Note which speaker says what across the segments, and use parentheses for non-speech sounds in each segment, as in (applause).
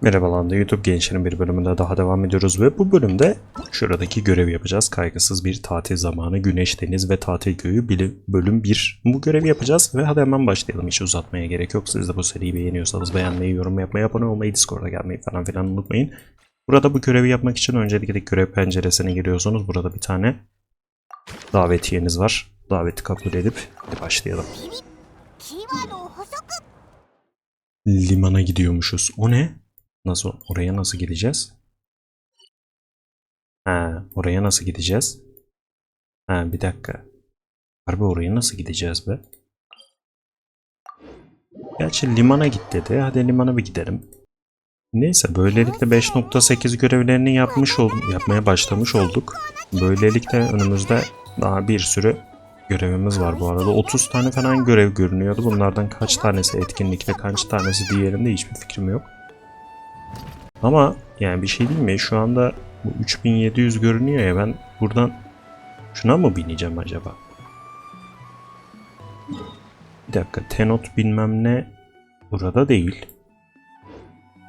Speaker 1: Merhabalar YouTube Gençlerin bir bölümünde daha devam ediyoruz ve bu bölümde şuradaki görevi yapacağız. Kaygısız bir tatil zamanı, güneş, deniz ve tatil köyü bölüm 1. Bu görevi yapacağız ve hadi hemen başlayalım. Hiç uzatmaya gerek yok. Siz de bu seriyi beğeniyorsanız beğenmeyi, yorum yapmayı, abone olmayı, Discord'a gelmeyi falan filan unutmayın. Burada bu görevi yapmak için öncelikle görev penceresine giriyorsunuz. Burada bir tane davetiyeniz var. Daveti kabul edip hadi başlayalım. Limana gidiyormuşuz. O ne? Nasıl? Oraya nasıl gideceğiz? Ha, oraya nasıl gideceğiz? Ha, bir dakika. Harbi oraya nasıl gideceğiz be? Gerçi limana git dedi. Hadi limana bir gidelim. Neyse böylelikle 5.8 görevlerini yapmış ol yapmaya başlamış olduk. Böylelikle önümüzde daha bir sürü görevimiz var bu arada. 30 tane falan görev görünüyordu. Bunlardan kaç tanesi etkinlikte, kaç tanesi diğerinde hiçbir fikrim yok. Ama yani bir şey değil mi? Şu anda bu 3700 görünüyor ya ben buradan şuna mı bineceğim acaba? Bir dakika tenot bilmem ne burada değil.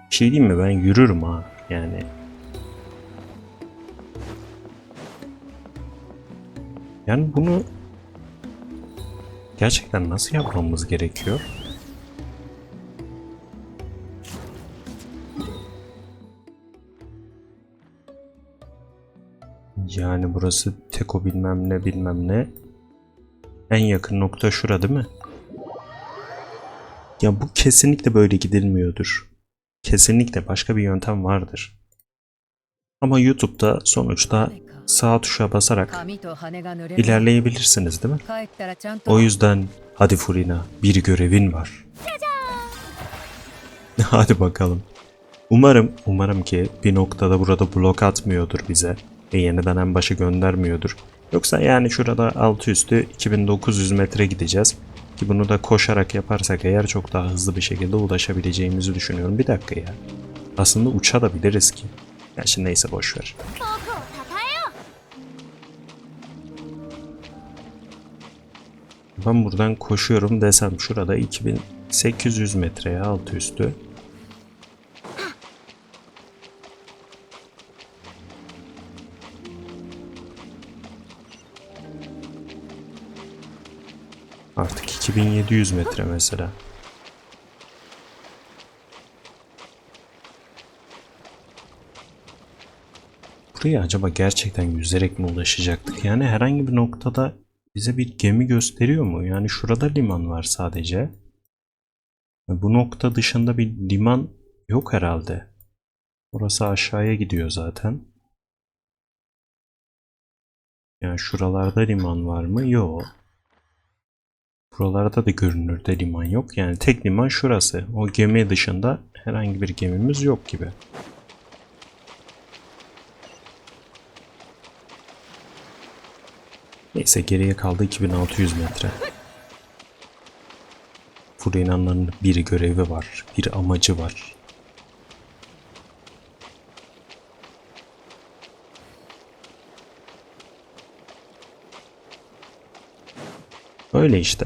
Speaker 1: Bir şey diyeyim mi? Ben yürürüm ha. Yani yani bunu gerçekten nasıl yapmamız gerekiyor? Yani burası Teko bilmem ne bilmem ne. En yakın nokta şura değil mi? Ya bu kesinlikle böyle gidilmiyordur. Kesinlikle başka bir yöntem vardır. Ama YouTube'da sonuçta sağ tuşa basarak ilerleyebilirsiniz değil mi? O yüzden hadi Furina bir görevin var. hadi bakalım. Umarım, umarım ki bir noktada burada blok atmıyordur bize e, yeniden en başa göndermiyordur. Yoksa yani şurada altı üstü 2900 metre gideceğiz. Ki bunu da koşarak yaparsak eğer çok daha hızlı bir şekilde ulaşabileceğimizi düşünüyorum. Bir dakika ya. Aslında uça da biliriz ki. Ya şimdi neyse
Speaker 2: boşver.
Speaker 1: Ben buradan koşuyorum desem şurada 2800 metreye altı üstü 2700 metre mesela. Buraya acaba gerçekten yüzerek mi ulaşacaktık? Yani herhangi bir noktada bize bir gemi gösteriyor mu? Yani şurada liman var sadece. Bu nokta dışında bir liman yok herhalde. Orası aşağıya gidiyor zaten. Yani şuralarda liman var mı? Yok. Buralarda da görünürde liman yok. Yani tek liman şurası. O gemi dışında herhangi bir gemimiz yok gibi. Neyse geriye kaldı 2600 metre. Furina'nın bir görevi var, bir amacı var. Öyle işte.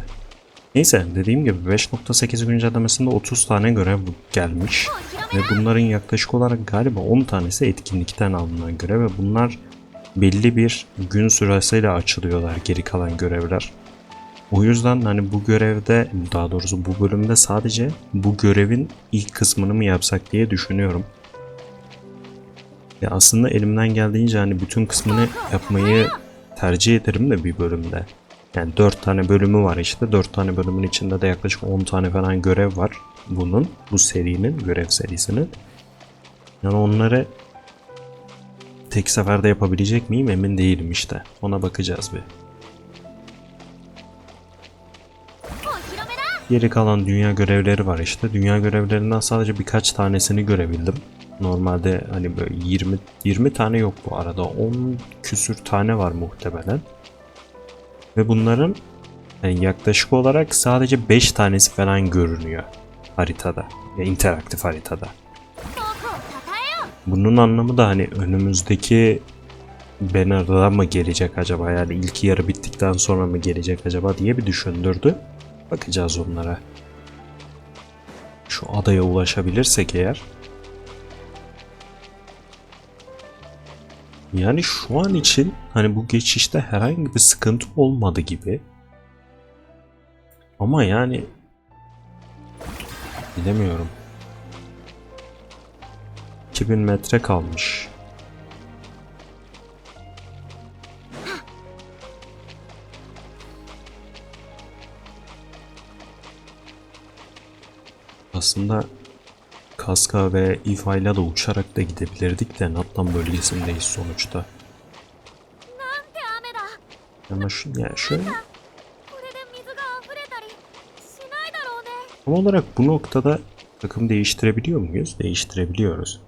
Speaker 1: Neyse dediğim gibi 5.8 güncellemesinde 30 tane görev gelmiş. Ve bunların yaklaşık olarak galiba 10 tanesi etkinlikten alınan görev ve bunlar belli bir gün süresiyle açılıyorlar geri kalan görevler. O yüzden hani bu görevde daha doğrusu bu bölümde sadece bu görevin ilk kısmını mı yapsak diye düşünüyorum. Ya aslında elimden geldiğince hani bütün kısmını yapmayı tercih ederim de bir bölümde. Yani 4 tane bölümü var işte. 4 tane bölümün içinde de yaklaşık 10 tane falan görev var bunun. Bu serinin, görev serisinin. Yani onları tek seferde yapabilecek miyim emin değilim işte. Ona bakacağız bir. Geri kalan dünya görevleri var işte. Dünya görevlerinden sadece birkaç tanesini görebildim. Normalde hani böyle 20 20 tane yok bu arada. 10 küsür tane var muhtemelen. Ve bunların yani yaklaşık olarak sadece 5 tanesi falan görünüyor haritada. Ya interaktif haritada. Bunun anlamı da hani önümüzdeki Banner'da mı gelecek acaba? Yani ilk yarı bittikten sonra mı gelecek acaba diye bir düşündürdü. Bakacağız onlara. Şu adaya ulaşabilirsek eğer Yani şu an için hani bu geçişte herhangi bir sıkıntı olmadı gibi. Ama yani bilemiyorum. 2000 metre kalmış. Aslında kaska ve ifayla da uçarak da gidebilirdik de Natlan bölgesindeyiz sonuçta. Ama şu, yani şöyle... Tam olarak bu noktada takım değiştirebiliyor muyuz? Değiştirebiliyoruz.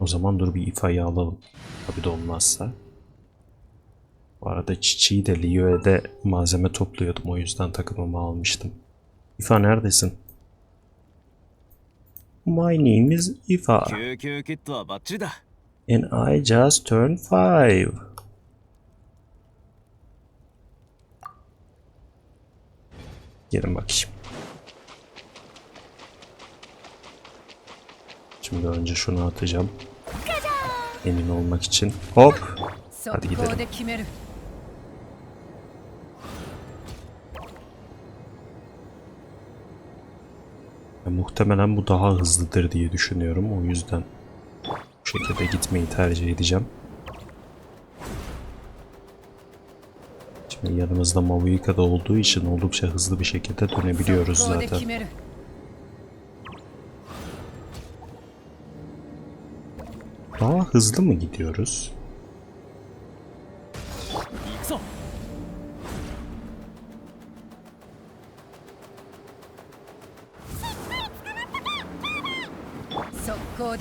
Speaker 1: O zaman dur bir ifayı alalım. Tabi de olmazsa. Bu arada çiçeği de Lio'ya malzeme topluyordum. O yüzden takımımı almıştım. İfa neredesin? My name is Ifa. And I just turned five. Gelin bakayım. Şimdi önce şunu atacağım. Emin olmak için. Hop.
Speaker 3: Hadi gidelim.
Speaker 1: Ya, muhtemelen bu daha hızlıdır diye düşünüyorum. O yüzden bu şekilde gitmeyi tercih edeceğim. Şimdi yanımızda Mavuika da olduğu için oldukça hızlı bir şekilde dönebiliyoruz zaten. Daha hızlı mı gidiyoruz?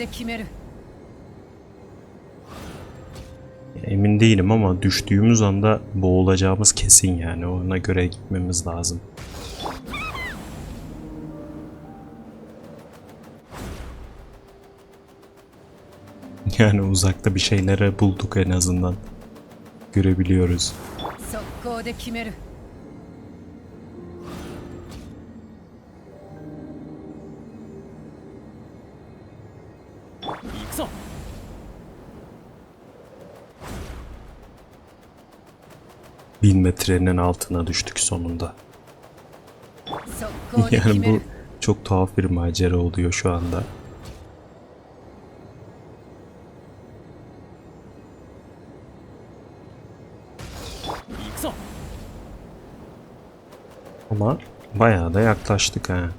Speaker 3: de.
Speaker 1: Emin değilim ama düştüğümüz anda boğulacağımız kesin yani. Ona göre gitmemiz lazım. (laughs) Yani uzakta bir şeylere bulduk en azından. Görebiliyoruz.
Speaker 4: Sokko'da kimeri. Attention
Speaker 1: Bin metrenin altına düştük sonunda. (laughs) yani bu çok tuhaf bir macera oluyor şu anda. Ama bayağı da yaklaştık ha.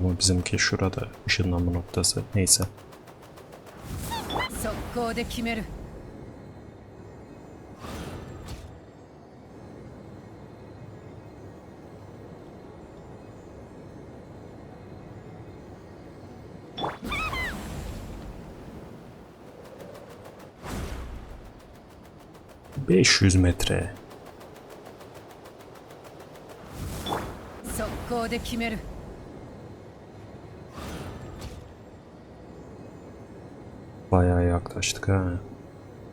Speaker 1: Ama bizimki şurada ışınlanma noktası. Neyse.
Speaker 3: 速攻で決める
Speaker 1: 500 metre.
Speaker 3: 速攻で決める
Speaker 1: yaklaştık ha.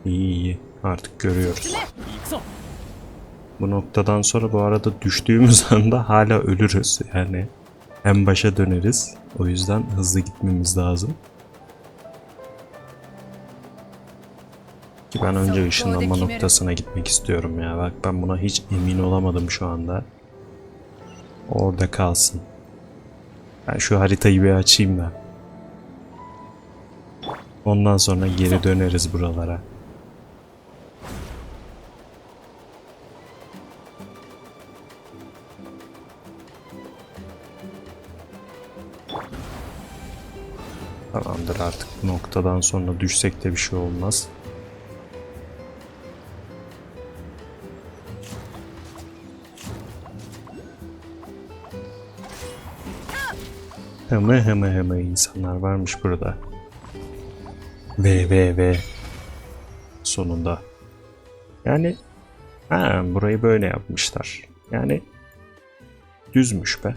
Speaker 1: İyi iyi. Artık görüyoruz. Bu noktadan sonra bu arada düştüğümüz (laughs) anda hala ölürüz. Yani en başa döneriz. O yüzden hızlı gitmemiz lazım. Ki ben önce ışınlanma noktasına gitmek istiyorum ya. Bak ben buna hiç emin olamadım şu anda. Orada kalsın. Ben şu haritayı bir açayım da. Ondan sonra geri döneriz buralara. Tamamdır artık bu noktadan sonra düşsek de bir şey olmaz. Hımı hımı hımı insanlar varmış burada. Ve ve ve. Sonunda. Yani ha, burayı böyle yapmışlar. Yani düzmüş be.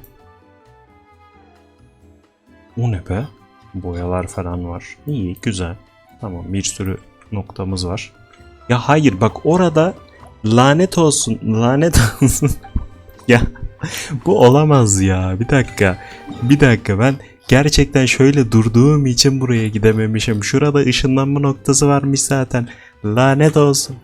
Speaker 1: O ne be? Boyalar falan var. İyi, güzel. Tamam, bir sürü noktamız var. Ya hayır bak orada lanet olsun, lanet (laughs) olsun. ya bu olamaz ya. Bir dakika. Bir dakika ben Gerçekten şöyle durduğum için buraya gidememişim. Şurada ışınlanma noktası varmış zaten. Lanet olsun.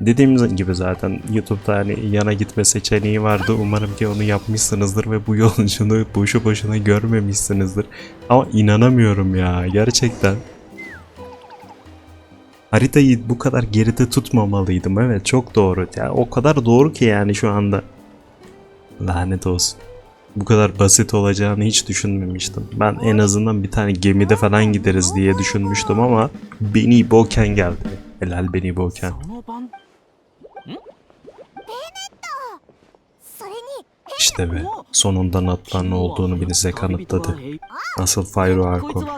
Speaker 1: Dediğim gibi zaten YouTube'da hani yana gitme seçeneği vardı. Umarım ki onu yapmışsınızdır ve bu (laughs) yolculuğu boşu boşuna görmemişsinizdir. Ama inanamıyorum ya gerçekten. Haritayı bu kadar geride tutmamalıydım. Evet çok doğru. Ya o kadar doğru ki yani şu anda. Lanet olsun bu kadar basit olacağını hiç düşünmemiştim. Ben en azından bir tane gemide falan gideriz diye düşünmüştüm ama Benny Boken geldi. Helal Benny Boken. İşte be, sonunda Natlan ne olduğunu bize kanıtladı. Asıl Fyro Arkon.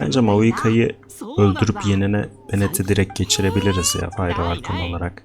Speaker 1: Bence
Speaker 4: Mavuika'yı
Speaker 1: öldürüp yenine Benet'i direkt geçirebiliriz ya Fyro Arkon olarak.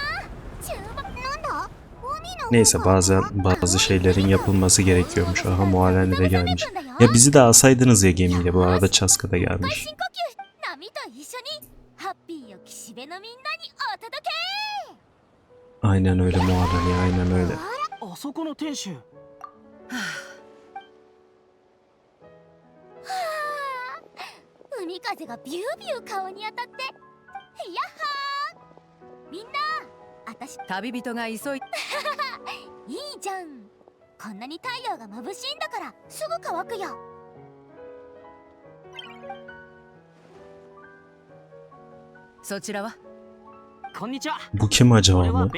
Speaker 1: Neyse bazen bazı şeylerin yapılması gerekiyormuş. Aha Muhalen de gelmiş. Ya bizi de alsaydınız ya gemiyle bu arada Çaska da gelmiş. Aynen öyle Muhalen ya aynen öyle.
Speaker 4: あ
Speaker 2: たし
Speaker 3: 旅人が急い (laughs)
Speaker 2: いいじゃん。こんなに太陽が眩しいんだからすぐ乾くよ。
Speaker 3: そちらは？
Speaker 1: Bu kim acaba mı?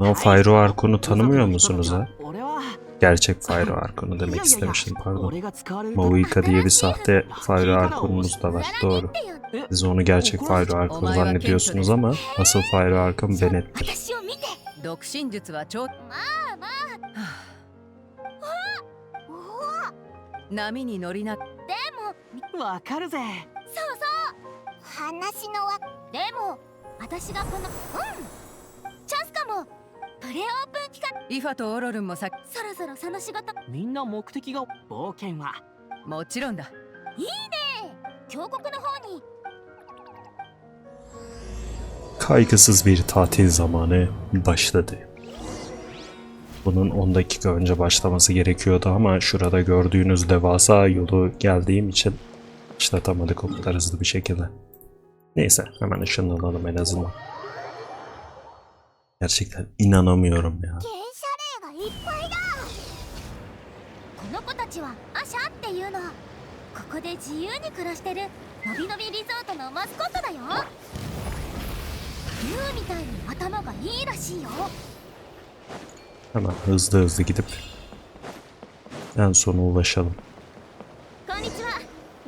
Speaker 1: Lan Fayro Arkon'u tanımıyor musunuz ha? Gerçek (laughs) Fayro Arkon'u demek istemiştim pardon. Mauika diye bir sahte Fayro Arkon'umuz da var. Doğru. Siz onu gerçek Fayro Arkon zannediyorsunuz ama asıl Fayro Arkon Benet'tir.
Speaker 2: 私を見て
Speaker 3: 独身術は超
Speaker 2: まあまあおお
Speaker 3: 波に乗りな
Speaker 2: でも
Speaker 4: わかるぜ
Speaker 2: そうそう話のわでも私がこのうんチャンスかもプレオープン期間
Speaker 3: イファとオロルンもさ
Speaker 2: そろそろその仕事
Speaker 4: みんな目的が冒険は
Speaker 3: もちろんだ
Speaker 2: 峡谷の方に
Speaker 1: Kaygısız bir tatil zamanı başladı. Bunun 10 dakika önce başlaması gerekiyordu ama şurada gördüğünüz devasa yolu geldiğim için işletemedik o kadar hızlı bir şekilde. Neyse hemen ışınlanalım en azından. Gerçekten inanamıyorum ya. Hemen hızlı hızlı gidip en sona ulaşalım.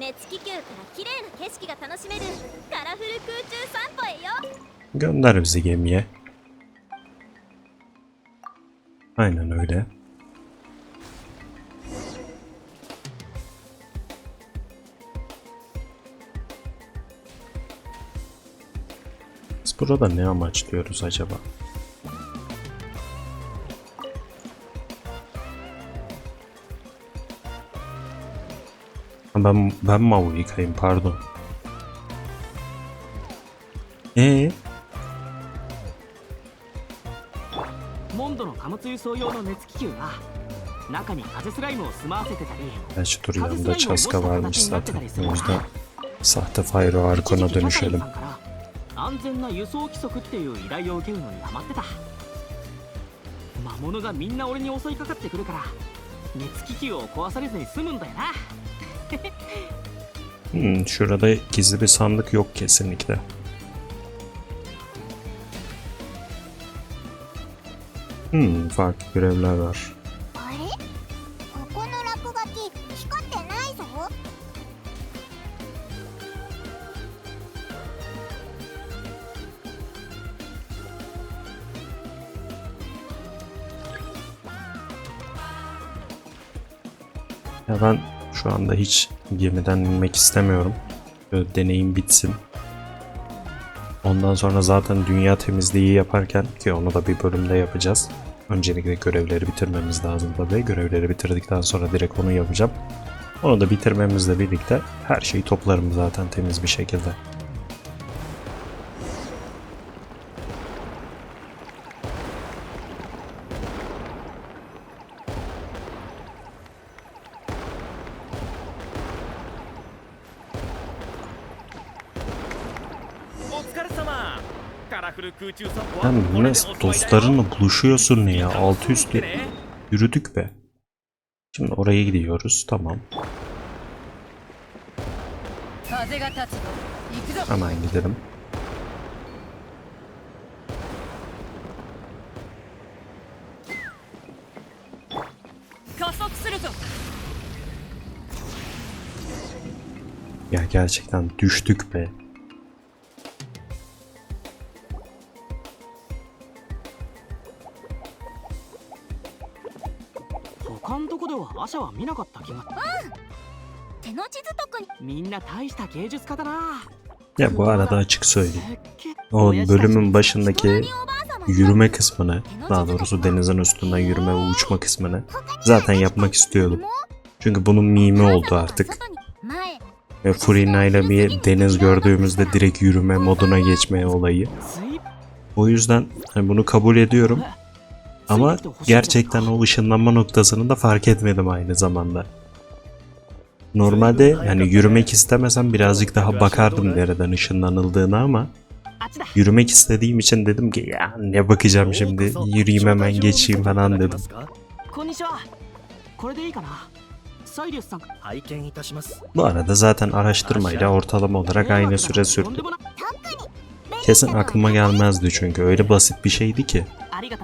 Speaker 2: 熱気球から綺麗な景色が楽しめるカラフル空中散歩へよ
Speaker 1: Gönder bizi gemiye. Aynen öyle. Biz burada ne amaçlıyoruz acaba? Ben ben Mavu yıkayayım pardon. Ee,
Speaker 4: モンドの貨物輸送用の熱気球が中に風スライムを住まわせてたり
Speaker 1: Gerçi dur yanında Çaska varmış zaten. O yüzden sahte Fyro Arkon'a
Speaker 4: 一時期
Speaker 1: dönüşelim.
Speaker 4: さんから安全な輸送規則っていう依頼を受けるのにハマってた魔物がみんな俺に襲いかかってくるから熱気球を壊されずに済むんだよな
Speaker 1: Hmm, şurada gizli bir sandık yok kesinlikle. Hmm, farklı görevler var. Ya ben şu anda hiç gemiden inmek istemiyorum. Böyle deneyim bitsin. Ondan sonra zaten dünya temizliği yaparken ki onu da bir bölümde yapacağız. Öncelikle görevleri bitirmemiz lazım tabii. Görevleri bitirdikten sonra direkt onu yapacağım. Onu da bitirmemizle birlikte her şeyi toplarım zaten temiz bir şekilde. Enes dostlarınla buluşuyorsun ya altı üstü yürüdük be. Şimdi oraya gidiyoruz tamam. Hemen gidelim. Ya gerçekten düştük be.
Speaker 4: んとこではアシャは見なかった気が
Speaker 2: 手の地図特に
Speaker 4: みんな大した芸術家だな
Speaker 1: Ya bu arada açık
Speaker 4: す
Speaker 1: söyleyeyim.
Speaker 4: っげえ
Speaker 1: O
Speaker 4: 親父たち
Speaker 1: bölümün başındaki
Speaker 2: 隣おばあ様
Speaker 1: yürüme kısmını, daha doğrusu denizin üstünden yürüme ve uçma kısmını zaten yapmak istiyordum. Çünkü bunun mimi oldu artık.
Speaker 2: 前
Speaker 1: Ve Furina ile bir deniz gördüğümüzde direkt yürüme moduna geçme olayı.
Speaker 4: スイープ
Speaker 1: O yüzden hani bunu kabul ediyorum. Ama gerçekten o ışınlanma noktasını da fark etmedim aynı zamanda. Normalde yani yürümek istemesem birazcık daha bakardım nereden ışınlanıldığına ama
Speaker 4: あっちだ
Speaker 1: yürümek istediğim için dedim ki ya ne bakacağım şimdi yürüyeyim hemen geçeyim falan dedim.
Speaker 4: こんにちはこれでいいかなサイリウスさん
Speaker 5: 拝見いたします。
Speaker 1: Bu arada zaten araştırmayla ortalama olarak aynı süre
Speaker 4: とん
Speaker 1: sürdü.
Speaker 4: でもない
Speaker 1: Kesin aklıma gelmezdi çünkü öyle basit bir şeydi ki.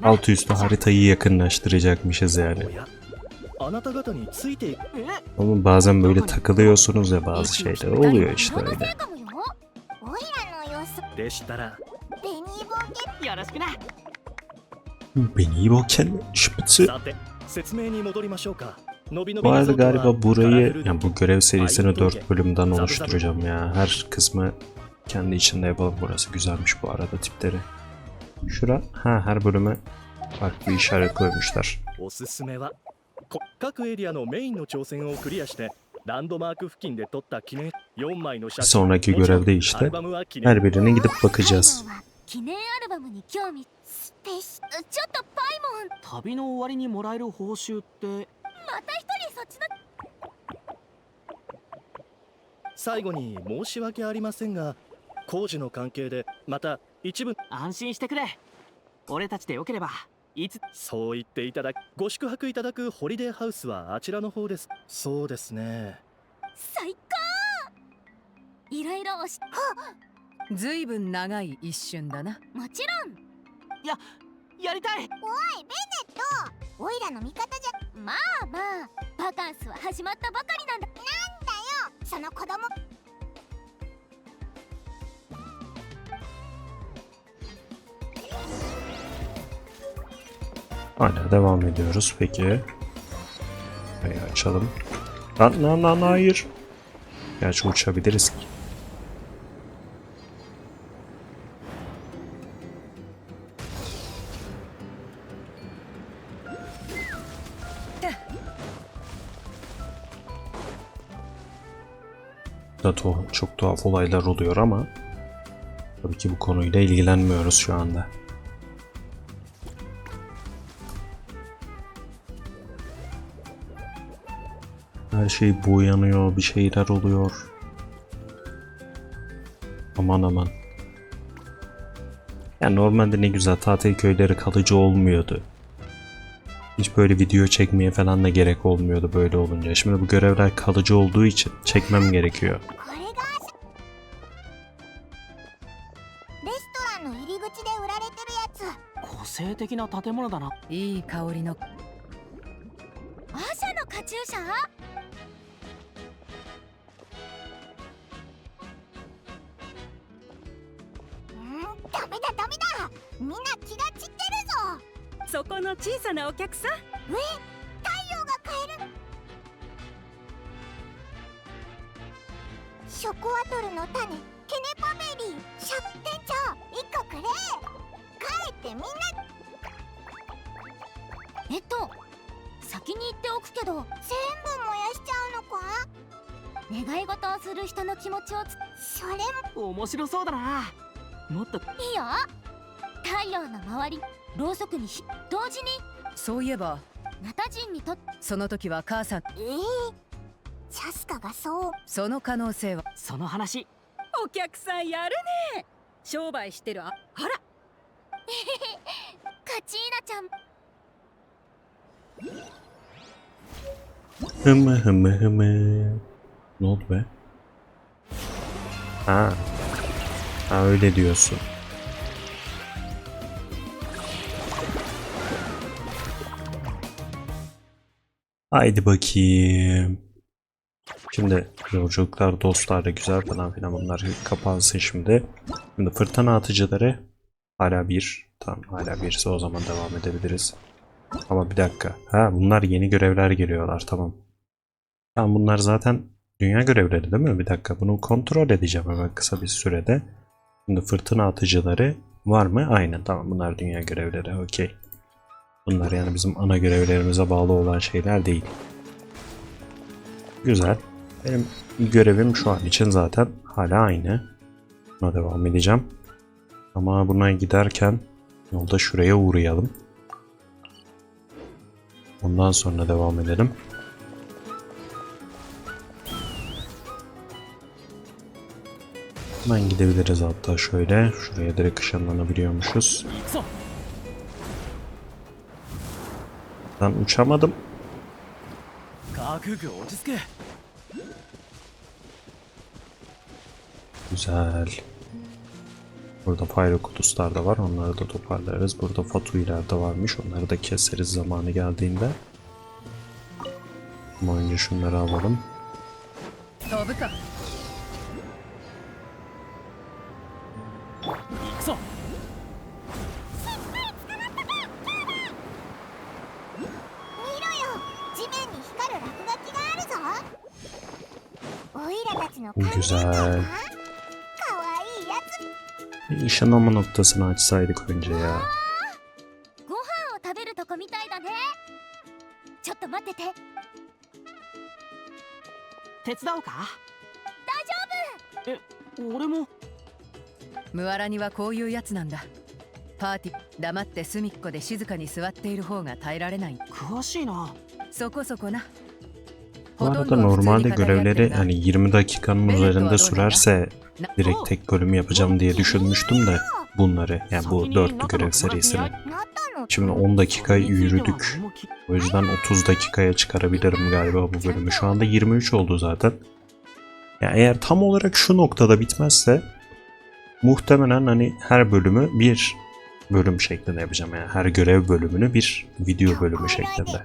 Speaker 1: Altı üstü haritayı yakınlaştıracakmışız yani. Oğlum bazen böyle takılıyorsunuz ya bazı şeyler oluyor işte öyle. Beni boken şıpıtı. Bu arada galiba burayı, yani bu görev serisini 4 bölümden oluşturacağım ya. Her kısmı kendi içinde yapalım burası. Güzelmiş bu arada tipleri. Şura, ha her bölüme farklı işaret koymuşlar.
Speaker 5: おすすめはこ各エリアのメインの挑戦をクリアしてランドマーク付近で撮った記念4枚の写真
Speaker 1: sonraki görevde işte
Speaker 5: アルバムは記念
Speaker 1: her birine gidip bakacağız.
Speaker 2: モンは記念アルバムに興味スペシちょっとパイモン
Speaker 4: 旅の終わりにもらえる報酬って
Speaker 2: また一人そっちの
Speaker 5: 最後に申し訳ありませんが工事の関係でまた一部。
Speaker 4: 安心してくれ。俺たちでよければいつ
Speaker 5: そう言っていただきご宿泊いただくホリデーハウスはあちらの方です。そうですね。
Speaker 2: 最高！いろいろおし
Speaker 3: ずいぶん長い一瞬だな。
Speaker 2: もちろん。
Speaker 4: やりたい。
Speaker 2: オイラの味方じゃまあまあバカンスは始まったばかりなんだ。なんだよ！その子供
Speaker 1: Hala devam ediyoruz peki. Burayı açalım. Lan lan lan hayır. Gerçi uçabiliriz ki. Da çok tuhaf olaylar oluyor ama tabii ki bu konuyla ilgilenmiyoruz şu anda. Her şey boyanıyor, bir şeyler oluyor. Aman aman. Ya normalde ne güzel tatil köyleri kalıcı olmuyordu. Hiç böyle video çekmeye falan da gerek olmuyordu böyle olunca. Şimdi bu görevler kalıcı olduğu için çekmem gerekiyor.
Speaker 4: な
Speaker 3: お客さん。
Speaker 2: 太陽が変える。ショコアトルの種。ケネパベリーシャ店長一個くれ帰ってみんな。えっと先に言っておくけど。全部燃やしちゃうのか？願い事をする人の気持ちをつそれも。
Speaker 4: 面白そうだな。もっと。
Speaker 2: いいよ。太陽の周りろうそくに火同時に
Speaker 3: そういえば
Speaker 2: ナタ人にとっ
Speaker 3: その時は母さん
Speaker 2: ええチャスカがそう
Speaker 3: その可能性は
Speaker 4: その話
Speaker 3: お客さんやるね商売してるああら (laughs)
Speaker 2: カチーナちゃん
Speaker 1: Hı mı hı mı hı mı. Ne oldu be? Ha. Ha öyle diyorsun. Haydi bakayım. Şimdi yolculuklar dostlar da güzel falan filan bunlar kapansın şimdi. Şimdi fırtına atıcıları hala bir. Tamam hala birse o zaman devam edebiliriz. Ama bir dakika. Ha bunlar yeni görevler giriyorlar tamam. Tamam bunlar zaten dünya görevleri değil mi? Bir dakika bunu kontrol edeceğim hemen kısa bir sürede. Şimdi fırtına atıcıları var mı? Aynen tamam bunlar dünya görevleri okey. Bunlar yani bizim ana görevlerimize bağlı olan şeyler değil. Güzel. Benim görevim şu an için zaten hala aynı. Buna devam edeceğim. Ama buna giderken yolda şuraya uğrayalım. Ondan sonra devam edelim. Hemen gidebiliriz hatta şöyle. Şuraya direkt ışınlanabiliyormuşuz. Ben uçamadım. Güzel. Burada Pyro kutuslar da var. Onları da toparlarız. Burada Fatuiler de varmış. Onları da keseriz zamanı geldiğinde. Ama önce şunları alalım. Güzel.
Speaker 2: かわいいやつ
Speaker 1: Bir ışınlanma noktasını açsaydık önce ya.
Speaker 2: ご飯を食べるとこみたいだねちょっと待ってて
Speaker 4: 手伝おうか大丈夫え俺も
Speaker 3: ムアラにはこういうやつなんだパーティー黙って隅っこで静かに座っている方が耐えられない
Speaker 4: 詳しいな
Speaker 3: そこそこな
Speaker 1: Bu arada normalde görevleri hani 20 dakikanın üzerinde sürerse direkt tek bölüm yapacağım diye düşünmüştüm de bunları yani bu dörtlü görev serisini. Şimdi 10 dakika yürüdük. O yüzden 30 dakikaya çıkarabilirim galiba bu bölümü. Şu anda 23 oldu zaten. Yani eğer tam olarak şu noktada bitmezse muhtemelen hani her bölümü bir bölüm şeklinde yapacağım. Yani her görev bölümünü bir video bölümü şeklinde.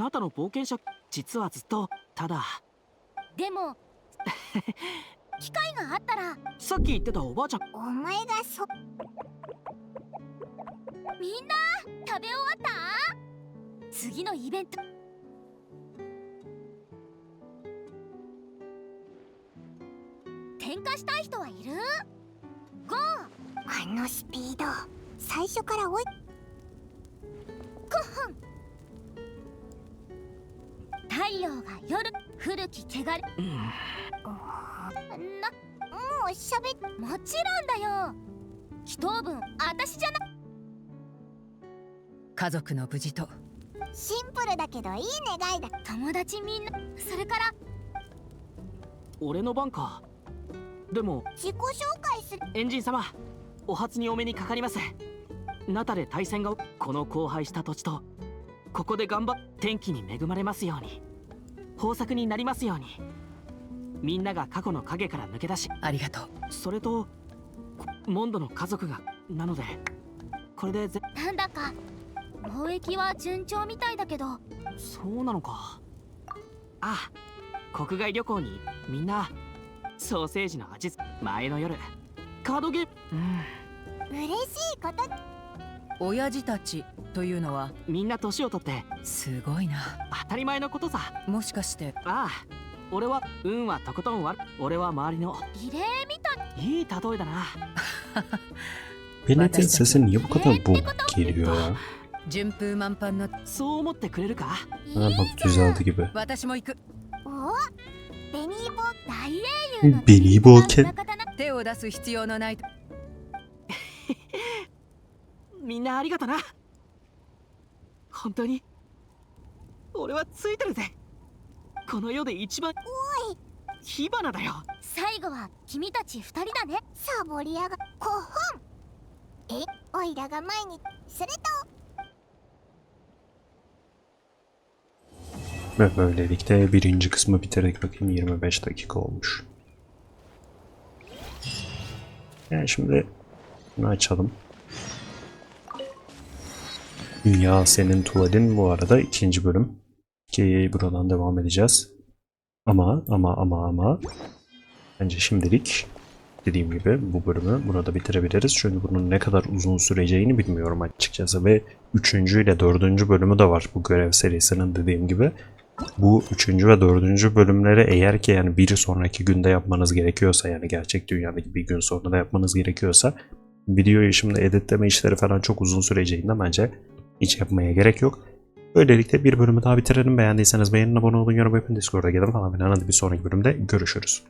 Speaker 4: なたの冒険者実はずっとただ。
Speaker 2: でも (laughs) 機会があったら。
Speaker 4: さっき言ってたおばあちゃん。
Speaker 2: お前がそみんな食べ終わった？次のイベント。したい人はいる？ゴー。あのスピード最初から追い。コッホン太陽が夜古き汚れ。
Speaker 4: うん。
Speaker 2: なもうしゃべもちろんだよ。祈祷文私じゃな。
Speaker 3: 家族の無事と。
Speaker 2: シンプルだけどいい願いだ。友達みんなそれから。
Speaker 4: 俺の番か。でも
Speaker 2: 自己紹介する。
Speaker 4: エンジン様お初にお目にかかります。ナタで対戦がこの荒廃した土地とここで頑張っ天気に恵まれますように豊作になりますように。みんなが過去の影から抜け出し
Speaker 3: ありがとう。
Speaker 4: それとこモンドの家族がなのでこれでぜ
Speaker 2: なんだか貿易は順調みたいだけど。
Speaker 4: そうなのか。あ国外旅行にみんなソーセージの味付け前の夜カードゲーム。うん。
Speaker 2: 嬉しいこと。
Speaker 3: 親父たちというのは
Speaker 4: みんな年を取って
Speaker 3: すごいな。
Speaker 4: 当たり前のことさ。
Speaker 3: もしかして
Speaker 4: ああ俺は運はとことん悪俺は周りの
Speaker 2: リレーみたい。
Speaker 4: いい例えだな。
Speaker 1: Milletin sesi niye bu kadar boğuk geliyor ya?
Speaker 3: 順風満帆の
Speaker 4: そう思ってくれるか
Speaker 1: ？Ha bak düzeldi gibi.
Speaker 3: 私も行く。
Speaker 2: おベニーボ大英雄の
Speaker 1: ベニーボーケン
Speaker 2: 中田な。
Speaker 3: 手を出す必要のない。と (laughs)
Speaker 4: みんなありがとな本当に俺はついてるぜこの世で一番
Speaker 2: おい
Speaker 4: 火花だよ
Speaker 2: 最後は君たち二人だねサボリアが5本えオイラが前にすると
Speaker 1: Ve böylelikle birinci kısmı bitirdik. Bakayım 25 dakika olmuş. Yani şimdi bunu açalım. Dünya senin tuvalin bu arada ikinci bölüm. Ki buradan devam edeceğiz. Ama ama ama ama bence şimdilik dediğim gibi bu bölümü burada bitirebiliriz. Çünkü bunun ne kadar uzun süreceğini bilmiyorum açıkçası ve üçüncü ile dördüncü bölümü de var bu görev serisinin dediğim gibi bu üçüncü ve dördüncü bölümleri eğer ki yani bir sonraki günde yapmanız gerekiyorsa yani gerçek dünyadaki bir gün sonra da yapmanız gerekiyorsa videoyu şimdi editleme işleri falan çok uzun süreceğinden bence hiç yapmaya gerek yok. Böylelikle bir bölümü daha bitirelim. Beğendiyseniz beğenin, abone olun, yorum yapın, Discord'a gelin falan filan. Hadi bir sonraki bölümde görüşürüz.